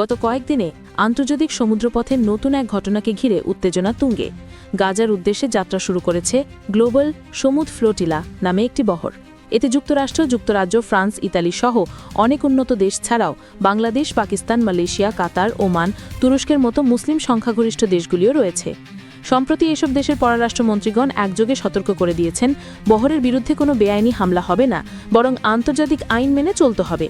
গত কয়েকদিনে আন্তর্জাতিক সমুদ্রপথের নতুন এক ঘটনাকে ঘিরে উত্তেজনা তুঙ্গে। গাজার উদ্দেশ্যে যাত্রা শুরু করেছে গ্লোবাল সমুদ ফ্লোটিলা নামে একটি বহর। এতে যুক্তরাষ্ট্র, যুক্তরাজ্য, ফ্রান্স, ইতালি সহ অনেক উন্নত দেশ ছাড়াও Bangladesh, Pakistan, Malaysia, Qatar, Oman, তুরস্কের মতো মুসলিম সংখ্যাগরিষ্ঠ দেশগুলিও রয়েছে। সম্প্রতি এসব দেশের পররাষ্ট্রমন্ত্রীগণ একযোগে সতর্ক করে দিয়েছেন, বহরের বিরুদ্ধে কোনো বেআইনি হামলা হবে না, বরং আন্তর্জাতিক আইন মেনে চলতে হবে।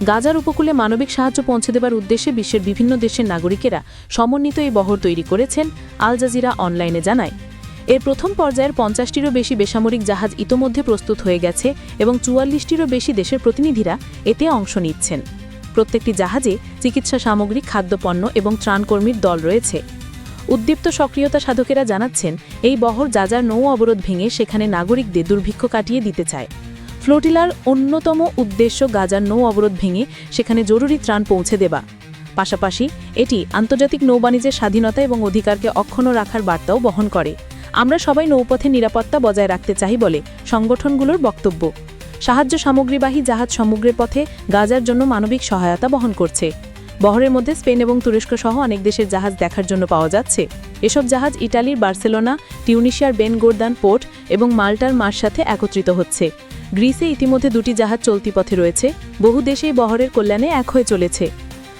গাজার উপকূলে মানবিক সাহায্য পৌঁছে দেবার উদ্দেশ্যে বিশ্বের বিভিন্ন দেশের নাগরিকেরা সমন্বিত এই বহর তৈরি করেছেন, আল জাজিরা অনলাইনে জানায়। এর প্রথম পর্যায়ের পঞ্চাশটিরও বেশি বেসামরিক জাহাজ ইতোমধ্যে প্রস্তুত হয়ে গেছে এবং চুয়াল্লিশটিরও বেশি দেশের প্রতিনিধিরা এতে অংশ নিচ্ছেন। প্রত্যেকটি জাহাজে চিকিৎসা সামগ্রী, খাদ্যপণ্য এবং ত্রাণকর্মীর দল রয়েছে। উদ্দীপ্ত সক্রিয়তা সাধকেরা জানাচ্ছেন, এই বহর যাযার নৌ অবরোধ ভেঙে সেখানে নাগরিকদের দুর্ভিক্ষ কাটিয়ে দিতে চায়। ফ্লোটিলার অন্যতম উদ্দেশ্য গাজার নৌ অবরোধ ভেঙে সেখানে জরুরি ত্রাণ পৌঁছে দেবা পাশাপাশি এটি আন্তর্জাতিক নৌবাণিজ্যের স্বাধীনতা এবং অধিকারকে অক্ষুণ্ণ রাখার বার্তাও বহন করে। আমরা সবাই নৌপথে নিরাপত্তা বজায় রাখতে চাই বলে সংগঠনগুলোর বক্তব্য। সাহায্য সামগ্রীবাহী জাহাজ সমগ্রের পথে গাজার জন্য মানবিক সহায়তা বহন করছে। বহরের মধ্যে স্পেন এবং তুরস্ক সহ অনেক দেশের জাহাজ দেখার জন্য পাওয়া যাচ্ছে। এসব জাহাজ ইটালির বার্সেলোনা, টিউনিশিয়ার বেন গোর্দান পোর্ট এবং মাল্টার মার সাথে একত্রিত হচ্ছে। গ্রিসে ইতিমধ্যে দুটি জাহাজ চলতি পথে রয়েছে। বহু দেশেই বহরের কল্যাণে এক হয়ে চলেছে।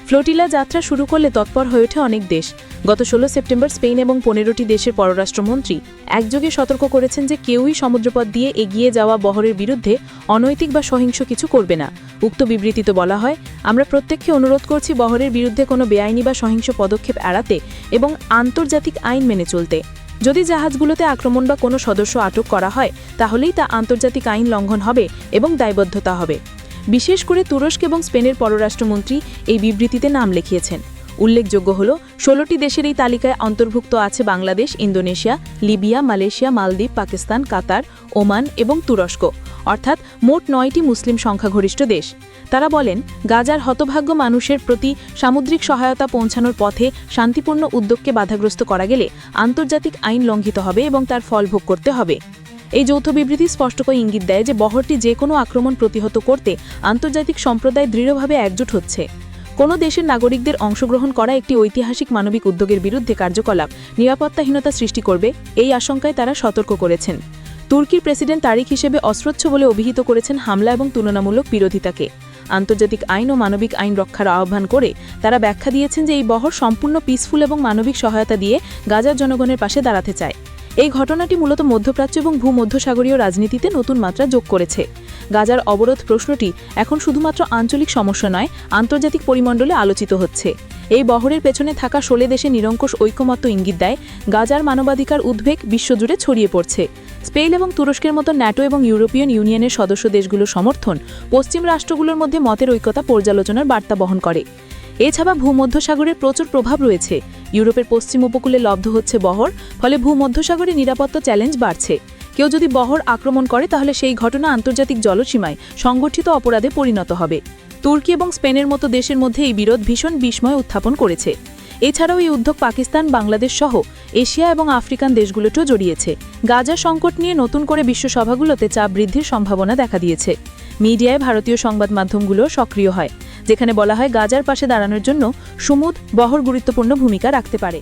ফ্লোটিলা যাত্রা শুরু করলে তৎপর হয়ে ওঠে অনেক দেশ। গত ষোলো সেপ্টেম্বর স্পেন এবং পনেরোটি দেশের পররাষ্ট্রমন্ত্রী একযোগে সতর্ক করেছেন যে কেউই সমুদ্রপথ দিয়ে এগিয়ে যাওয়া বহরের বিরুদ্ধে অনৈতিক বা সহিংস কিছু করবে না। উক্ত বিবৃতিতে বলা হয়, আমরা প্রত্যেককে অনুরোধ করছি বহরের বিরুদ্ধে কোনো বেআইনি বা সহিংস পদক্ষেপ এড়াতে এবং আন্তর্জাতিক আইন মেনে চলতে। যদি জাহাজগুলোতে আক্রমণ বা কোনো সদস্য আটক করা হয়, তাহলেই তা আন্তর্জাতিক আইন লঙ্ঘন হবে এবং দায়বদ্ধতা হবে। বিশেষ করে তুরস্ক এবং স্পেনের পররাষ্ট্রমন্ত্রী এই বিবৃতিতে নাম লিখিয়েছেন। উল্লেখযোগ্য হল, ষোলোটি দেশের এই তালিকায় অন্তর্ভুক্ত আছে Bangladesh, Indonesia, Libya, Malaysia, Maldives, Pakistan, Qatar, Oman এবং তুরস্ক। অর্থাৎ মোট নয়টি মুসলিম সংখ্যাগরিষ্ঠ দেশ। তারা বলেন, গাজার হতভাগ্য মানুষের প্রতি সামুদ্রিক সহায়তা পৌঁছানোর পথে শান্তিপূর্ণ উদ্যোগকে বাধাগ্রস্ত করা গেলে আন্তর্জাতিক আইন লঙ্ঘিত হবে এবং তার ফল ভোগ করতে হবে। এই যৌথ বিবৃতি স্পষ্ট করে ইঙ্গিত দেয় যে বহরটি যে কোনো আক্রমণ প্রতিহত করতে আন্তর্জাতিক সম্প্রদায় দৃঢ়ভাবে একজোট হচ্ছে। কোনো দেশের নাগরিকদের অংশগ্রহণ করা একটি ঐতিহাসিক মানবিক উদ্যোগের বিরুদ্ধে কার্যকলাপ নিরাপত্তাহীনতা সৃষ্টি করবে এই আশঙ্কায় তারা সতর্ক করেছেন। তুর্কির প্রেসিডেন্ট তারিখ হিসেবে অস্ত্রচ্ছ বলে অভিহিত করেছেন হামলা এবং তুলনামূলক বিরোধিতাকে। আন্তর্জাতিক আইন ও মানবিক আইন রক্ষার আহ্বান করে তারা ব্যাখ্যা দিয়েছেন যে এই বহর সম্পূর্ণ পিসফুল এবং মানবিক সহায়তা দিয়ে গাজার জনগণের পাশে দাঁড়াতে চায়। এই ঘটনাটি মূলত মধ্যপ্রাচ্য এবং ভূমধ্যসাগরীয় রাজনীতিতে নতুন মাত্রা যোগ করেছে। গাজার অবরোধ প্রশ্নটি এখন শুধুমাত্র আঞ্চলিক সমস্যা নয়, আন্তর্জাতিক পরিমণ্ডলে আলোচিত হচ্ছে। এই বহরের পেছনে থাকা ষোলে দেশে নিরঙ্কুশ ঐকমত্য ইঙ্গিত দেয়, গাজার মানবাধিকার উদ্বেগ বিশ্বজুড়ে ছড়িয়ে পড়ছে। স্পেন এবং তুরস্কের মতো ন্যাটো এবং ইউরোপিয়ান ইউনিয়নের সদস্য দেশগুলোর সমর্থন পশ্চিম রাষ্ট্রগুলোর মধ্যে মতের ঐক্যতা পর্যালোচনার বার্তা বহন করে। এছাড়া ভূমধ্যসাগরের প্রচুর প্রভাব রয়েছে। ইউরোপের পশ্চিম উপকূলে লব্ধ হচ্ছে বহর, ফলে ভূমধ্যসাগরে নিরাপত্তা চ্যালেঞ্জ বাড়ছে। কেউ যদি বহর আক্রমণ করে, তাহলে সেই ঘটনা আন্তর্জাতিক জলসীমায় সংগঠিত অপরাধে পরিণত হবে। তুর্কি এবং স্পেনের মতো দেশের মধ্যে এই বিরোধ ভীষণ বিস্ময় উত্থাপন করেছে। এছাড়াও এই উদ্যোগ পাকিস্তান, বাংলাদেশ সহ এশিয়া এবং আফ্রিকান দেশগুলোতেও জড়িয়েছে। গাজা সংকট নিয়ে নতুন করে বিশ্ব সভাগুলোতে চাপ বৃদ্ধির সম্ভাবনা দেখা দিয়েছে। মিডিয়ায় ভারতীয় সংবাদ মাধ্যমগুলো সক্রিয় হয়। যেখানে বলা হয় গাজার পাশে দাঁড়ানোর জন্য সুমুদ বহর গুরুত্বপূর্ণ ভূমিকা রাখতে পারে।